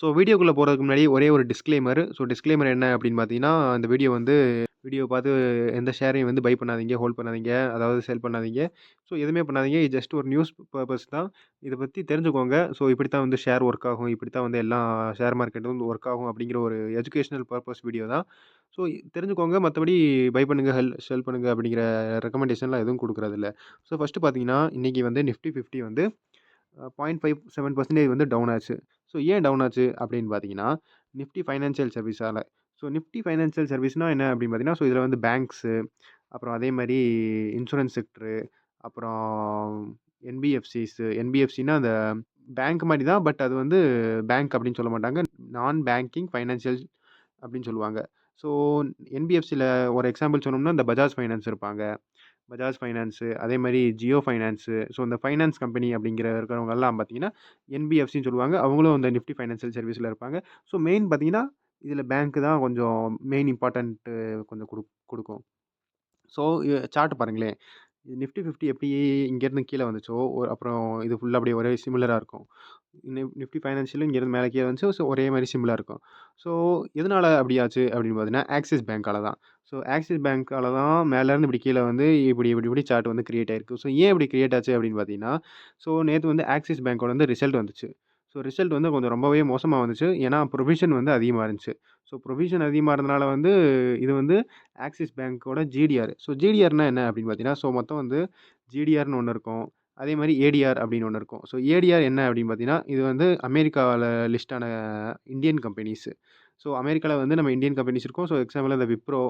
So வீடியோக்குள்ளே போகிறதுக்கு முன்னாடி ஒரே ஒரு டிஸ்க்ளைமர் ஸோ டிஸ்க்ளைமர் என்ன அப்படின்னு பார்த்தீங்கன்னா அந்த வீடியோ வந்து வீடியோ பார்த்து எந்த ஷேரையும் வந்து பை பண்ணாதீங்க ஹோல்ட் பண்ணாதீங்க அதாவது செல் பண்ணாதீங்க. ஸோ எதுவுமே பண்ணாதீங்க. இது ஜஸ்ட் ஒரு நியூஸ் பர்பஸ் தான். இதை பற்றி தெரிஞ்சுக்கோங்க. ஸோ இப்படி தான் வந்து ஷேர் ஒர்க் ஆகும். இப்படி தான் வந்து எல்லா ஷேர் மார்க்கெட் வந்து ஒர்க் ஆகும் அப்படிங்கிற ஒரு எஜுகேஷனல் பர்பஸ் வீடியோ தான். ஸோ தெரிஞ்சுக்கோங்க. மற்றபடி பை பண்ணுங்கள் ஹெல் செல் பண்ணுங்கள் அப்படிங்கிற ரெக்கமெண்டேஷன்லாம் எதுவும் கொடுக்குறதில்ல. ஸோ ஃபஸ்ட்டு பார்த்தீங்கன்னா இன்றைக்கி வந்து நிஃப்டி ஃபிஃப்டி வந்து பாயிண்ட் ஃபைவ் செவன் பர்சன்டேஜ் வந்து டவுன் ஆச்சு. ஸோ ஏன் டவுன் ஆச்சு? அப்படின்னு பார்த்தீங்கன்னா நிஃப்டி ஃபைனான்சியல் சர்வீஸால் ஸோ நிஃப்டி ஃபைனான்சியல் சர்வீஸ்னால் என்ன அப்படின்னு பார்த்தீங்கன்னா ஸோ இதில் வந்து பேங்க்ஸு அப்புறம் அதே மாதிரி இன்சூரன்ஸ் செக்டரு அப்புறம் என்பிஎஃப்சிஸு என்பிஎஃப்சின்னா அந்த பேங்க் மாதிரி தான். பட் அது வந்து பேங்க் அப்படின்னு சொல்ல மாட்டாங்க. நான் பேங்கிங் ஃபைனான்சியல் அப்படின்னு சொல்லுவாங்க. ஸோ என்பிஎஃப்சியில் ஒரு எக்ஸாம்பிள் சொன்னோம்னா இந்த பஜாஜ் ஃபைனான்ஸ் இருப்பாங்க. பஜாஜ் ஃபைனான்ஸு அதே மாதிரி ஜியோ ஃபைனான்ஸு. ஸோ இந்த ஃபைனான்ஸ் கம்பெனி அப்படிங்கிற இருக்கிறவங்கெல்லாம் பார்த்தீங்கன்னா என்பிஎஃப்சின்னு சொல்லுவாங்க. அவங்களும் இந்த நிஃப்டி ஃபைனான்சியல் சர்வீஸில் இருப்பாங்க. ஸோ மெயின் பார்த்தீங்கன்னா இதில் பேங்க்கு தான் கொஞ்சம் மெயின் இம்பார்ட்டண்ட்டு கொஞ்சம் கொடு கொடுக்கும். ஸோ சார்ட் பாருங்களேன். நிஃப்டி ஃபிஃப்டி எப்படி இங்கேருந்து கீழே வந்துச்சோ ஒரு அப்புறம் இது ஃபுல்லாக அப்படியே ஒரே சிமிலராக இருக்கும். நிஃப்டி ஃபைனான்ஷியலும் இங்கேருந்து மேலே கீழே வந்துச்சு ஸோ ஒரே மாதிரி சிம்பிளாக இருக்கும். ஸோ எதனால் அப்படி ஆச்சு அப்படின்னு பார்த்தீங்கன்னா ஆக்சிஸ் பேங்க்கால் தான். ஸோ ஆக்சிஸ் பேங்க்கால் தான் மேலேருந்து இப்படி கீழே வந்து இப்படி இப்படி இப்படி சார்ட் வந்து க்ரியேட் ஆயிருக்கு. ஸோ ஏன் இப்படி க்ரியேட் ஆச்சு அப்படின்னு பார்த்தீங்கன்னா ஸோ நேற்று வந்து ஆக்சிஸ் பேங்க்கோட வந்து ரிசல்ட் வந்துச்சு. ஸோ ரிசல்ட் வந்து கொஞ்சம் ரொம்பவே மோசமாக வந்துச்சு. ஏன்னா ப்ரொவிஷன் வந்து அதிகமாக இருந்துச்சு. ஸோ ப்ரொவிஷன் அதிகமாக இருந்தனால வந்து இது வந்து ஆக்சிஸ் பேங்க்கோட ஜிடிஆர் ஸோ ஜிடிஆர்னால் என்ன அப்படின்னு பார்த்தீங்கன்னா ஸோ மொத்தம் வந்து ஜிடிஆர்னு ஒன்று இருக்கும். அதே மாதிரி ஏடிஆர் அப்படின்னு ஒன்று இருக்கும். ஸோ ஏடிஆர் என்ன அப்படின்னு பார்த்தீங்கன்னா இது வந்து அமெரிக்காவில் லிஸ்டான இந்தியன் கம்பெனிஸு ஸோ அமெரிக்காவில் வந்து நம்ம இந்தியன் கம்பெனிஸ் இருக்கும். ஸோ எக்ஸாம்பிள் இந்த விப்ரோ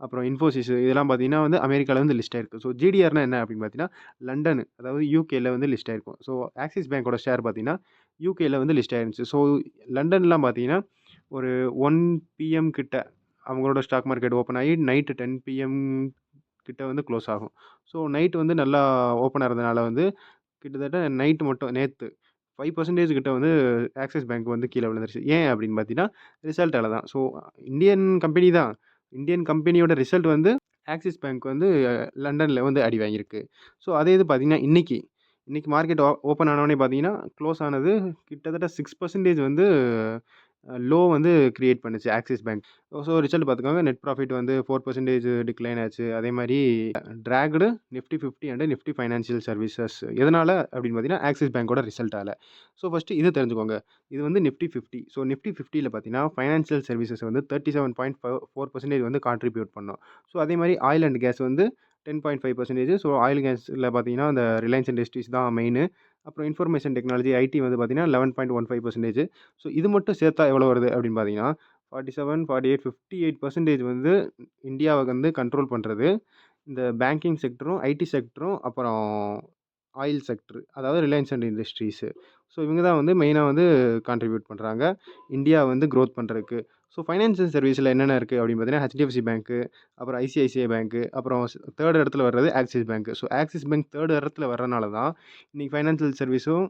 அப்புறம் இன்ஃபோசிஸ் இதெல்லாம் பார்த்தீங்கன்னா வந்து அமெரிக்காவில் வந்து லிஸ்ட் ஆயிருக்கும் ஸோ ஜிடிஆர்னா என்ன அப்படின்னு பார்த்தீங்கன்னா லண்டன் அதாவது யூகேயில் வந்து லிஸ்ட் ஆயிருக்கும். ஸோ ஆக்சிஸ் பேங்க்கோட ஷேர் பார்த்தீங்கன்னா யூகேயில் வந்து லிஸ்ட் ஆயிருந்துச்சு. ஸோ லண்டன்லாம் பார்த்தீங்கன்னா ஒரு ஒன் பிஎம் கிட்ட அவங்களோட ஸ்டாக் மார்க்கெட் ஓப்பன் ஆகி நைட்டு டென் பிஎம் கிட்ட வந்து க்ளோஸ் ஆகும். ஸோ நைட் வந்து நல்லா ஓப்பனாக இருந்ததுனால வந்து கிட்டத்தட்ட நைட்டு மட்டும் நேற்று ஃபைவ் பர்சன்டேஜ் கிட்ட வந்து ஆக்சிஸ் பேங்க் வந்து கீழே விழுந்துருச்சு. ஏன் அப்படின்னு பார்த்தீங்கன்னா ரிசல்ட்டால் தான். ஸோ இந்தியன் கம்பெனி தான். இந்தியன் கம்பெனியோட ரிசல்ட் வந்து ஆக்சிஸ் பேங்க் வந்து லண்டனில் வந்து அடி வாங்கியிருக்கு. ஸோ அதே இது பார்த்திங்கன்னா இன்றைக்கி இன்றைக்கி மார்க்கெட் ஓப்பன் ஆனவொடனே பார்த்தீங்கன்னா க்ளோஸ் ஆனது கிட்டத்தட்ட சிக்ஸ் பர்சன்டேஜ் வந்து லோ வந்து க்ரியேட் பண்ணுச்சு ஆக்சிஸ் பேங்க். ஸோ ரிசல்ட் பார்த்துக்கோங்க நெட் ப்ராஃபிட் வந்து ஃபோர் பர்சன்டேஜ் டிக்ளைன் ஆச்சு. அதே மாதிரி tracked Nifty fifty and Nifty financial services. எதனால்? அப்படின்னு பார்த்தீங்கன்னா ஆக்சிஸ் பேங்க்கோட ரிசல்ட்டால் ஸோ ஃபஸ்ட்டு இது தெரிஞ்சுக்கோங்க. இது வந்து நிஃப்டி ஃபிஃப்டி. ஸோ நிஃப்டி ஃபிஃப்டியில் பார்த்தீங்கன்னா ஃபைனான்ஷியல் சர்வீசஸ் வந்து thirty seven point four percentage வந்து கான்ட்ரிபியூட் பண்ணோம். ஸோ அதே மாதிரி ஆயில் அண்ட் கேஸ் வந்து ten point five percentage. So oil கேஸில் பார்த்தீங்கன்னா அந்த ரிலையன்ஸ் இண்டஸ்ட்ரீஸ் தான் மெயின் அப்புறம் இன்ஃபர்மேஷன் டெக்னாலஜி ஐடி வந்து பார்த்தீங்கன்னா eleven point one five percentage so இது மட்டும் சேர்த்தா எவ்வளோ வருது அப்படின்னு பார்த்தீங்கன்னா forty seven forty eight fifty eight percentage வந்து இந்தியாவை வந்து கண்ட்ரோல் பண்ணுறது இந்த பேங்கிங் செக்டரும் ஐடி செக்டரும் அப்புறம் ஆயில் செக்டர் அதாவது ரிலையன்ஸ் அண்ட் இண்டஸ்ட்ரீஸு ஸோ இவங்க தான் வந்து மெயினாக வந்து கான்ட்ரிபியூட் பண்ணுறாங்க இந்தியா வந்து க்ரோத் பண்ணுறதுக்கு ஸோ ஃபைனான்சியல் சர்வீஸில் என்னென்ன இருக்குது அப்படின்னு பார்த்தீங்கன்னா ஹெச்டிஎஃப்சி பேங்க்கு அப்புறம் ஐசிஐசிஐ பேங்க்கு அப்புறம் தேர்ட் இடத்துல வர்றது Axis Bank so Axis Bank third இடத்துல வர்றனால தான் இன்றைக்கி ஃபைனான்சியல் சர்வீஸும்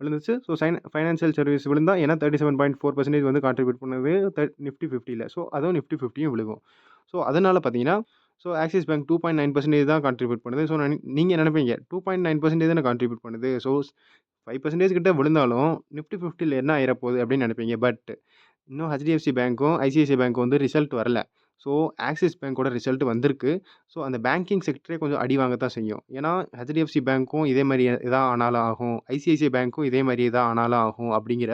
விழுந்துச்சு. ஸோ சைன் ஃபைனான்சியல் சர்வீஸ் விழுந்தா ஏன்னா thirty seven point four percentage வந்து கான்ட்ரிபியூட் பண்ணது நிஃப்டி ஃபிஃப்டியில் ஸோ அதுவும் நிஃப்டி ஃபிஃப்டியும் விழுகும். ஸோ அதனால் பார்த்தீங்கன்னா so Axis Bank two point nine percentage தான் கான்ட்ரிபியூட் பண்ணுது. ஸோ நீங்கள் நினைப்பீங்க? டூ பாயிண்ட் நைன் பர்சன்டேஜ் தானே கான்ட்ரிபியூட் பண்ணுது? ஸோ ஃபைவ் பர்சன்டேஜ் கிட்ட விழுந்தாலும் நிஃப்டி ஃபிஃப்டியில் என்ன ஆயிரப்போகுது அப்படின்னு நினைப்பீங்க? பட் இன்னும் ஹெச்டிஎஃப்சி பேங்க்கும் ஐசிஐசிஐ பேங்க்கும் வந்து ரிசல்ட் வரல. ஸோ ஆக்சிஸ் பேங்க்கோட ரிசல்ட் வந்திருக்கு. ஸோ அந்த பேங்கிங் செக்டரே கொஞ்சம் அடி வாங்க தான் செய்யும். ஏன்னா ஹெச்டிஎஃப்சி பேங்க்கும் இதே மாதிரி இதாக ஆனாலும் ஆகும். ஐசிஐசிஐ பேங்க்கும் இதே மாதிரி இதாக ஆனாலும் ஆகும் அப்படிங்கிற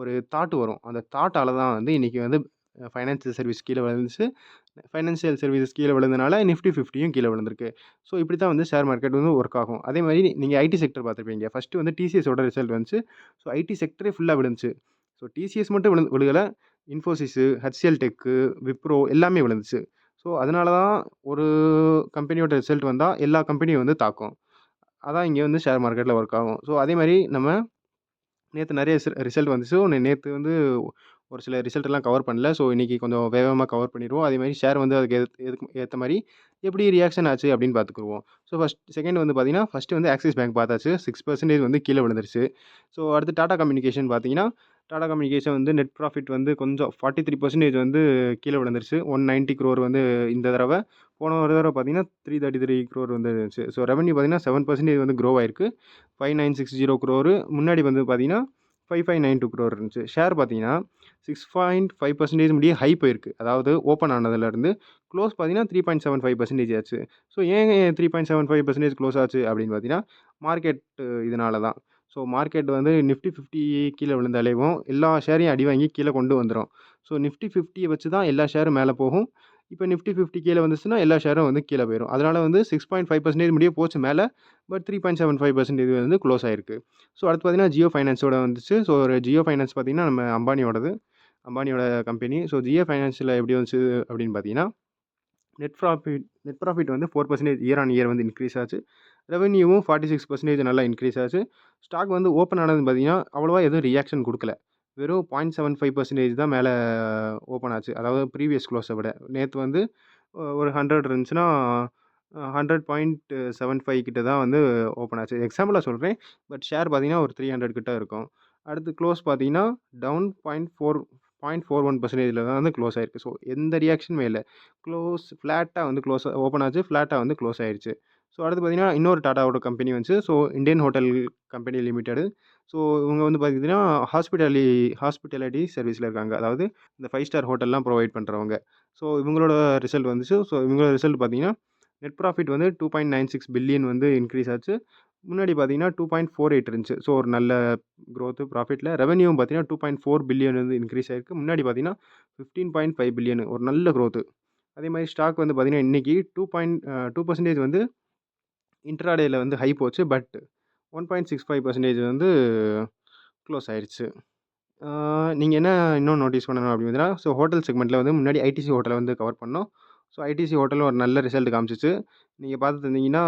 ஒரு தாட் வரும். அந்த தாட்டால் தான் வந்து இன்றைக்கி வந்து ஃபைனான்சியல் சர்வீஸ் கீழே விழுந்துச்சு. ஃபைனான்சியல் சர்வீசஸ் கீழே விழுந்தனால நிஃப்டி ஃபிஃப்டியும் கீழே விழுந்திருக்கு. ஸோ இப்படி தான் வந்து ஷேர் மார்க்கெட் வந்து ஒர்க் ஆகும். அதே மாதிரி நீங்கள் ஐடி செக்டர் பார்த்துருப்பீங்க. ஃபஸ்ட்டு வந்து டிசிஎஸோட ரிசல்ட் வந்துச்சு. ஸோ ஐடி செக்டரே ஃபுல்லாக விழுந்துச்சு. ஸோ டிசிஎஸ் மட்டும் விழு விழுகலை. இன்ஃபோசிஸு ஹெச்சிஎல் டெக்கு விப்ரோ எல்லாமே விழுந்துச்சு. ஸோ அதனால தான் ஒரு கம்பெனியோட ரிசல்ட் வந்தால் எல்லா கம்பெனியும் வந்து தாக்கும். அதான் இங்கே வந்து ஷேர் மார்க்கெட்டில் ஒர்க் ஆகும். ஸோ அதே மாதிரி நம்ம நேற்று நிறைய ரிசல்ட் வந்துச்சு. நேற்று வந்து ஒரு சில ரிசல்ட்லாம் கவர் பண்ணல. ஸோ இன்றைக்கி கொஞ்சம் வேகமாக கவர் பண்ணிடுவோம். அதே மாதிரி ஷேர் வந்து அதுக்கு எதுக்கு ஏற்ற மாதிரி எப்படி ரியாக்ஷன் ஆச்சு அப்படின்னு பார்த்துக்குருவோம். ஸோ ஃபஸ்ட் செகண்ட் வந்து பார்த்தீங்கன்னா ஃபஸ்ட்டு வந்து ஆக்சிஸ் பேங்க் பார்த்தாச்சு. சிக்ஸ் பர்சன்டேஜ் வந்து கீழே விழுந்துருச்சு. ஸோ அடுத்து டாடா கம்யூனிகேஷன் பார்த்தீங்கன்னா டாடா கம்யூனிகேஷன் வந்து நெட் ப்ராஃபிட் வந்து கொஞ்சம் ஃபார்ட்டி த்ரீ பர்சன்டேஜ் வந்து கீழே விழுந்துருச்சு. ஒன் நைன்ட்டி க்ரோர் வந்து இந்த தடவை. போன ஒரு தடவை பார்த்தீங்கன்னா த்ரீ தேர்ட்டி த்ரீ க்ரோர் வந்து இருந்துச்சு ஸோ ரெவன்யூ பார்த்தீங்கன்னா செவன் பர்சன்டேஜ் வந்து க்ரோ ஆயிருக்கு. Five nine six zero crore முன்னாடி வந்து பார்த்தீங்கன்னா five five nine two crore இருந்துச்சு. ஷேர் பார்த்தீங்கன்னா சிக்ஸ் பாயிண்ட் ஃபைவ் பர்சன்டேஜ் முடிய ஹை போயிருக்கு. அதாவது ஓப்பன் ஆனதுலேருந்து க்ளோஸ் பார்த்தீங்கன்னா three point seven five percentage ஆச்சு. ஸோ ஏன் three point seven five percentage close ஆச்சு அப்படின்னு பார்த்தீங்கன்னா மார்க்கெட் இதனால தான் ஸோ மார்க்கெட் வந்து நிஃப்டி ஃபிஃப்டி கீழே விழுந்தாலேவும் எல்லா ஷேரையும் அடி வாங்கி கீழே கொண்டு வந்துடும் ஸோ நிஃப்டி ஃபிஃப்டியை வச்சு தான் எல்லா ஷேரும் மேலே போகும். இப்போ நிஃப்டி ஃபிஃப்டி கீழே வந்துச்சுன்னா எல்லா ஷேரும் வந்து கீழே போயிடும் அதனால் வந்து சிக்ஸ் பாயிண்ட் ஃபைவ் பர்சன்டேஜ் முடிய போச்சு மேலே but three point seven five percentage வந்து க்ளோஸ் ஆயிருக்கு. ஸோ அடுத்து பார்த்தீங்கன்னா ஜியோ ஃபைனான்ஸோட வந்துச்சு. ஸோ ஒரு ஜியோ ஃபைனான்ஸ் பார்த்தீங்கன்னா நம்ம அம்பானியோடது அம்பானியோட கம்பெனி ஸோ ஜியோ ஃபைனான்ஸில் எப்படி வந்துச்சு அப்படின்னு பார்த்தீங்கன்னா நெட் ப்ராஃபிட் நெட் ப்ராஃபிட் வந்து four percentage year on year வந்து இன்க்ரீஸ் ஆச்சு. ரெவன்யூவும் ஃபார்ட்டி சிக்ஸ் பர்சன்டேஜ் நல்லா இன்க்ரீஸ் ஆச்சு. ஸ்டாக் வந்து ஓப்பன் ஆனது பார்த்தீங்கன்னா அவ்வளோவா எதுவும் ரியாக்ஷன் கொடுக்கல. வெறும் பாயிண்ட் செவன் ஃபைவ் பர்சன்டேஜ் தான் மேலே ஓப்பன் ஆச்சு. அதாவது ப்ரீவியஸ் க்ளோஸை விட. நேற்று வந்து ஒரு ஹண்ட்ரட் இருந்துச்சுன்னா ஹண்ட்ரட் பாயிண்ட் செவன் ஃபைவ் கிட்ட தான் வந்து ஓப்பன் ஆச்சு. எக்ஸாம்பிளாக சொல்கிறேன் பட் ஷேர் பார்த்தீங்கன்னா ஒரு த்ரீ ஹண்ட்ரட் கிட்ட இருக்கும். அடுத்து க்ளோஸ் பார்த்தீங்கன்னா down point four point four one பர்சன்டேஜில் தான் வந்து க்ளோஸ் ஆயிருக்கு. ஸோ எந்த ரியாக்ஷனுமே இல்லை. க்ளோஸ் ஃப்ளாட்டாக வந்து க்ளோஸ் ஓப்பன் ஆச்சு. ஃப்ளாட்டாக வந்து க்ளோஸ் ஆயிடுச்சு ஸோ அடுத்து பார்த்தீங்கன்னா இன்னொரு டாட்டாவோட கம்பெனி வந்துச்சு. So Indian hotel company limited so இவங்க வந்து பார்த்தீங்கன்னா ஹாஸ்பிட்டாலி ஹாஸ்பிட்டாலிட்டி சர்வீஸில் இருக்காங்க. அதாவது இந்த ஃபைவ் ஸ்டார் ஹோட்டல்லாம் ப்ரொவைட் பண்ணுறவங்க ஸோ இவங்களோட ரிசல்ட் வந்துச்சு. ஸோ இவங்களோட ரிசல்ட் பார்த்தீங்கன்னா நெட் ப்ராஃபிட் வந்து two point nine six billion வந்து இன்க்ரீஸ் ஆச்சு. முன்னாடி பார்த்தீங்கன்னா டூ பாயிண்ட் ஃபோர் எயிட் இருந்துச்சு. ஸோ ஒரு நல்ல க்ரோத்து ப்ராஃபிட்டில் ரெவன்யூவும் பார்த்தீங்கன்னா டூ பாயிண்ட் ஃபோர் பில்லியன் வந்து இன்க்ரீஸ் ஆயிருக்கு. முன்னாடி பார்த்தீங்கன்னா ஃபிஃப்டீன் பாயிண்ட் ஃபைவ் பில்லியன் ஒரு நல்ல க்ரோத்து அதே மாதிரி ஸ்டாக் வந்து பார்த்தீங்கன்னா இன்றைக்கி டூ பாயிண்ட் டூ பர்சன்டேஜ் வந்து இன்ட்ராடேயில் வந்து ஹை போச்சு. But one point six five percentage வந்து க்ளோஸ் ஆயிடுச்சு நீங்கள் என்ன இன்னும் நோட்டீஸ் பண்ணணும் அப்படின்னா ஸோ ஹோட்டல் செக்மெண்ட்டில் வந்து முன்னாடி ஐடிசி ஹோட்டலை வந்து கவர் பண்ணோம். ஸோ ஐடிசி ஹோட்டலும் ஒரு நல்ல ரிசல்ட் காமிச்சிச்சு. நீங்கள் பார்த்துருந்தீங்கன்னா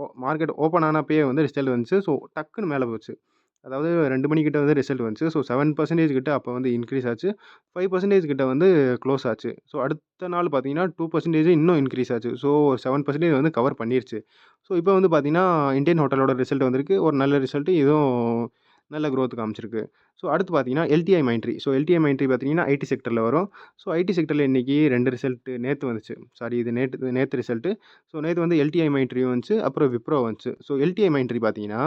ஓ மார்க்கெட் ஓப்பன் ஆனப்பயே வந்து ரிசல்ட் வந்துச்சு. ஸோ டக்குன்னு மேலே போச்சு. அதாவது ரெண்டு மணிக்கிட்ட வந்து ரிசல்ட் வந்துச்சு. ஸோ செவன் பர்சன்டேஜ் கிட்ட அப்போ வந்து இன்க்ரீஸ் ஆச்சு. ஃபைவ் பர்சன்டேஜ் கிட்ட வந்து க்ளோஸ் ஆச்சு. ஸோ அடுத்த நாள் பார்த்தீங்கன்னா டூ பர்சன்டேஜ் இன்னும் இன்க்ரீஸ் ஆச்சு. ஸோ செவன் பர்சன்டேஜ் வந்து கவர் பண்ணிருச்சு. ஸோ இப்போ வந்து பார்த்தீங்கன்னா இந்தியன் ஹோட்டலோட ரிசல்ட் வந்திருக்கு. ஒரு நல்ல ரிசல்ட்டு இதுவும் நல்ல க்ரோத் காமிச்சிருக்கு. ஸோ அடுத்து பார்த்தீங்கன்னா LTI Mindtree so LTI Mindtree பார்த்தீங்கன்னா ஐடி செக்டரில் வரும். ஸோ ஐடி செக்டரில் இன்றைக்கி ரெண்டு ரிசல்ட்டு நேற்று வந்துச்சு. சாரி இது நேற்று நேற்று ரிசல்ட்டு ஸோ நேற்று வந்து எல்டிஐ மைண்ட்ரியும் வந்துச்சு. அப்புறம் விப்ரோ வந்துச்சு. ஸோ எல்டிஐ மைண்ட்ரி பார்த்தீங்கன்னா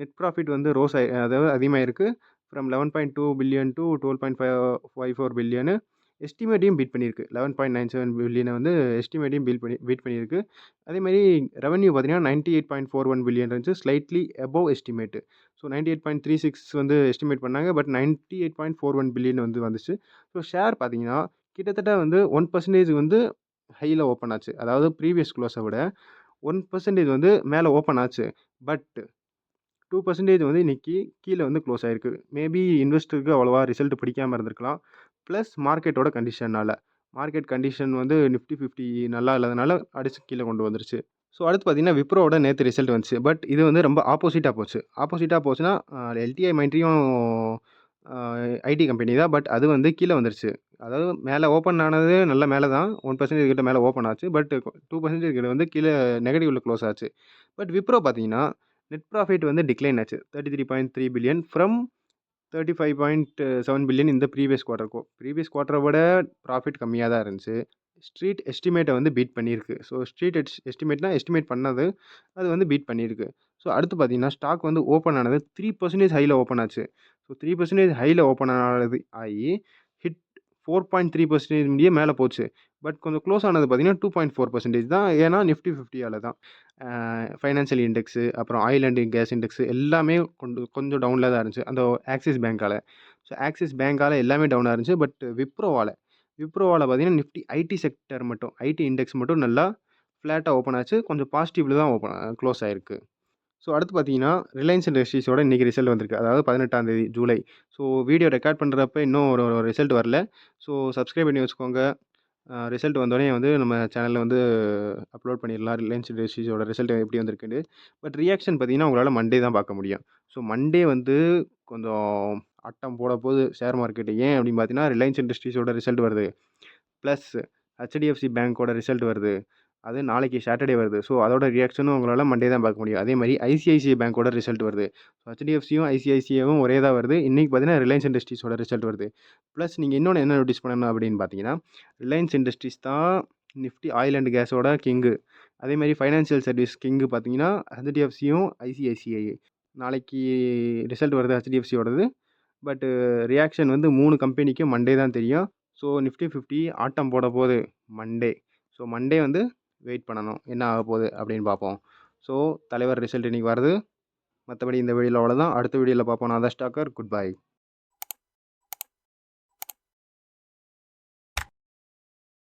நெட் ப்ராஃபிட் வந்து ரோஸ் ஆகி அதாவது அதிகமாக இருக்குது from eleven point two billion to twelve point five five four billion எஸ்டிமேட்டையும் beat பண்ணியிருக்கு. லெவன் பாயிண்ட் நைன் செவன் பில்லியனை வந்து எஸ்டிமேட்டையும் பீட் பண்ணி பீட் பண்ணியிருக்கு. அதேமாதிரி ரெவன்யூ பார்த்தீங்கன்னா ninety eight point four one billion இருந்துச்சு slightly above estimate so ninety eight point three six வந்து எஸ்டிமேட் பண்ணாங்க but ninety eight point four one billion வந்து வந்துச்சு. ஸோ ஷேர் பார்த்தீங்கன்னா கிட்டத்தட்ட வந்து ஒன் பர்சன்டேஜ் வந்து ஹையில் ஓப்பன் ஆச்சு. அதாவது ப்ரீவியஸ் க்ளோஸை விட ஒன் பர்சன்டேஜ் வந்து மேலே ஓப்பன் ஆச்சு. பட் டூ பர்சன்டேஜ் வந்து இன்றைக்கி கீழே வந்து க்ளோஸ் ஆகிருக்கு மேபி இன்வெஸ்டருக்கு அவ்வளோவா ரிசல்ட் பிடிக்காமல் இருந்திருக்கலாம். ப்ளஸ் மார்க்கெட்டோட கண்டிஷனால் மார்க்கெட் கண்டிஷன் வந்து நிஃப்டி ஃபிஃப்டி நல்லா இல்லாதனால அடிச்சு கீழே கொண்டு வந்துருச்சு. ஸோ அடுத்து பார்த்தீங்கன்னா விப்ரோவோட நேற்று ரிசல்ட் வந்துச்சு. பட் இது வந்து ரொம்ப ஆப்போசிட்டாக போச்சு. ஆப்போசிட்டாக போச்சுன்னா எல்டிஐ மைண்ட்ரியும் ஐடி கம்பெனி தான். பட் அது வந்து கீழே வந்துருச்சு. அதாவது மேலே ஓப்பன் ஆனது நல்ல மேலே தான். ஒன் பர்சன்டேஜ் கிட்ட மேலே ஓப்பன் ஆச்சு. பட் டூ பர்சன்டேஜ் கிட்ட வந்து கீழே நெகட்டிவில் க்ளோஸ் ஆச்சு. பட் விப்ரோ பார்த்தீங்கன்னா நெட் ப்ராஃபிட் வந்து டிக்ளைன் ஆச்சு. Thirty three point three billion from thirty five point seven billion இந்த ப்ரீவியஸ் குவார்ட்டருக்கோ ப்ரீவியஸ் குவார்ட்டரை விட ப்ராஃபிட் கம்மியாக தான் இருந்துச்சு. ஸ்ட்ரீட் எஸ்டிமேட்டை வந்து பீட் பண்ணியிருக்கு. ஸோ ஸ்ட்ரீட் எஸ் எஸ்டிமேட்னா எஸ்டிமேட் பண்ணது அது வந்து பீட் பண்ணியிருக்கு. ஸோ அடுத்து பார்த்தீங்கன்னா ஸ்டாக் வந்து ஓப்பன் ஆனது த்ரீ பர்சன்டேஜ் ஹையில் ஓப்பன் ஆச்சு. ஸோ த்ரீ பர்சன்டேஜ் ஹையில் ஓப்பன் ஆனது ஆகி ஃபோர் பாயிண்ட் த்ரீ பர்சன்டேஜ் முடியே மேலே போச்சு. பட் கொஞ்சம் க்ளோஸ் ஆனது பார்த்தீங்கன்னா டூ பாயிண்ட் ஃபோர் பர்சன்டேஜ் தான். ஏன்னா நிஃப்டி ஃபிஃப்டியால் தான். ஃபைனான்சியல் இண்டெக்ஸு அப்புறம் ஆயில் அண்ட் கேஸ் இண்டெக்ஸு எல்லாமே கொண்டு கொஞ்சம் டவுனில் தான் இருந்துச்சு. அந்த ஆக்சிஸ் பேங்க்கால் ஸோ ஆக்சிஸ் பேங்க்கால் எல்லாமே டவுனாக இருந்துச்சு. பட் விப்ரோவால் விப்ரோவால் பார்த்தீங்கன்னா நிஃப்டி ஐடி செக்டர் மட்டும் ஐடி இண்டெக்ஸ் மட்டும் நல்லா ஃப்ளாட்டாக ஓப்பன் ஆச்சு. கொஞ்சம் பாசிட்டிவில் தான் ஓப்பன் க்ளோஸ் ஆயிருக்கு. ஸோ அடுத்து பார்த்தீங்கன்னா ரிலையன்ஸ் இண்டஸ்ட்ரீஸோட இன்றைக்கி ரிசல்ட் வந்திருக்கு. அதாவது பதினெட்டாம் தேதி ஜூலை ஸோ வீடியோ ரெக்கார்ட் பண்ணுறப்ப இன்னும் ஒரு ரிசல்ட் வரல. ஸோ சப்ஸ்கிரைப் பண்ணி வச்சுக்கோங்க. ரிசல்ட் வந்தோடனே வந்து நம்ம சேனலில் வந்து அப்லோட் பண்ணிடலாம். ரிலையன்ஸ் இண்டஸ்ட்ரீஸோட ரிசல்ட் எப்படி வந்திருக்குன்னு. பட் ரியாக்ஷன் பார்த்தீங்கன்னா உங்களால் மண்டே தான் பார்க்க முடியும். ஸோ மண்டே வந்து கொஞ்சம் அட்டம் போட போது ஷேர் மார்க்கெட்டு ஏன் அப்படின்னு பார்த்தீங்கன்னா ரிலையன்ஸ் இண்டஸ்ட்ரீஸோட ரிசல்ட் வருது. ப்ளஸ் ஹெச்டிஎஃப்சி பேங்க்கோட ரிசல்ட் வருது. அது நாளைக்கு சாட்டர்டே வருது. ஸோ அதோட ரியாக்ஷனும் உங்களால் மண்டே தான் பார்க்க முடியும். அதே மாதிரி ஐசிஐசிஐ பேங்க்கோட ரிசல்ட் வருது. ஸோ ஹெச்டிஎஃப்சியும் ஐசிஐசிஐவும் ஒரே தான் வருது. இன்றைக்கி பார்த்தீங்கன்னா ரிலையன்ஸ் இண்டஸ்ட்ரீஸோட ரிசல்ட் வருது. ப்ளஸ் நீங்கள் இன்னொன்று என்ன நோட்டீஸ் பண்ணணும் அப்படின்னு பார்த்தீங்கன்னா ரிலையன்ஸ் இண்டஸ்ட்ரீஸ் தான் நிஃப்டி ஆயில் அண்ட் கேஸோட கிங்கு அதே மாதிரி ஃபைனான்சியல் சர்வீஸ் கிங்கு பார்த்தீங்கன்னா ஹெச்டிஎஃப்சியும் ஐசிஐசிஐ நாளைக்கு ரிசல்ட் வருது ஹெச்டிஎஃப்சியோடது பட்டு ரியாக்ஷன் வந்து மூணு கம்பெனிக்கும் மண்டே தான் தெரியும். ஸோ நிஃப்டி ஃபிஃப்டி ஆட்டம் போட போகுது மண்டே ஸோ மண்டே வந்து வெயிட் பண்ணணும். என்ன ஆக போகுது அப்படின்னு பார்ப்போம். ஸோ தலைவர் ரிசல்ட் இன்றைக்கி வருது. மற்றபடி இந்த வீடியோவில் அவ்வளோதான் அடுத்த வீடியோவில் பார்ப்போம். நான் தான் ஸ்டாக்கர் குட் பை